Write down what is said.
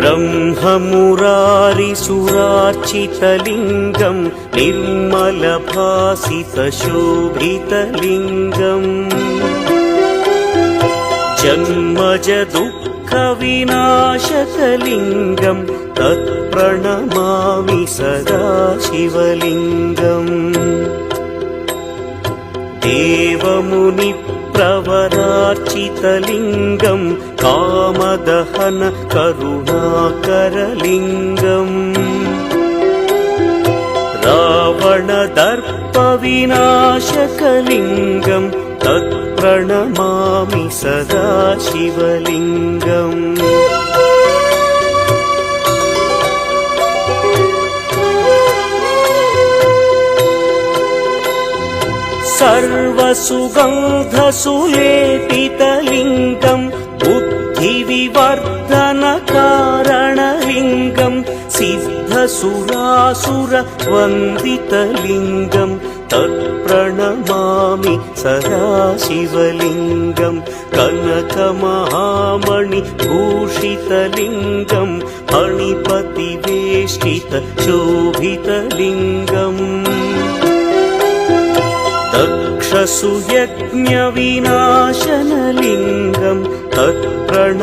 ब्रह्ममुरारिसुरार्चितलिङ्गं निर्मलभासितशोभितलिङ्गम् जन्मज दुःखविनाशकलिङ्गं तत्प्रणमामि सदा शिवलिङ्गम् देवमुनिप्रवरार्चितलिङ्गं कामदहन करुणाकरलिङ्गम् रावणदर्पविनाशकलिङ्गं तत्प्रणमामि सदा शिवलिङ्गम् सर्वसुगन्धसुलेपितलिङ्गम् बुद्धिविवर्धनकारणलिङ्गम् सिद्धसुरासुरवन्दितलिङ्गम् तत्प्रणमामि सदा शिवलिङ्गम् कनकमहामणिभूषितलिङ्गम् मणिपतिवेष्टित शोभितलिङ्गम् दक्षसुयज्ञविनाशनलिङ्गं तत्प्रण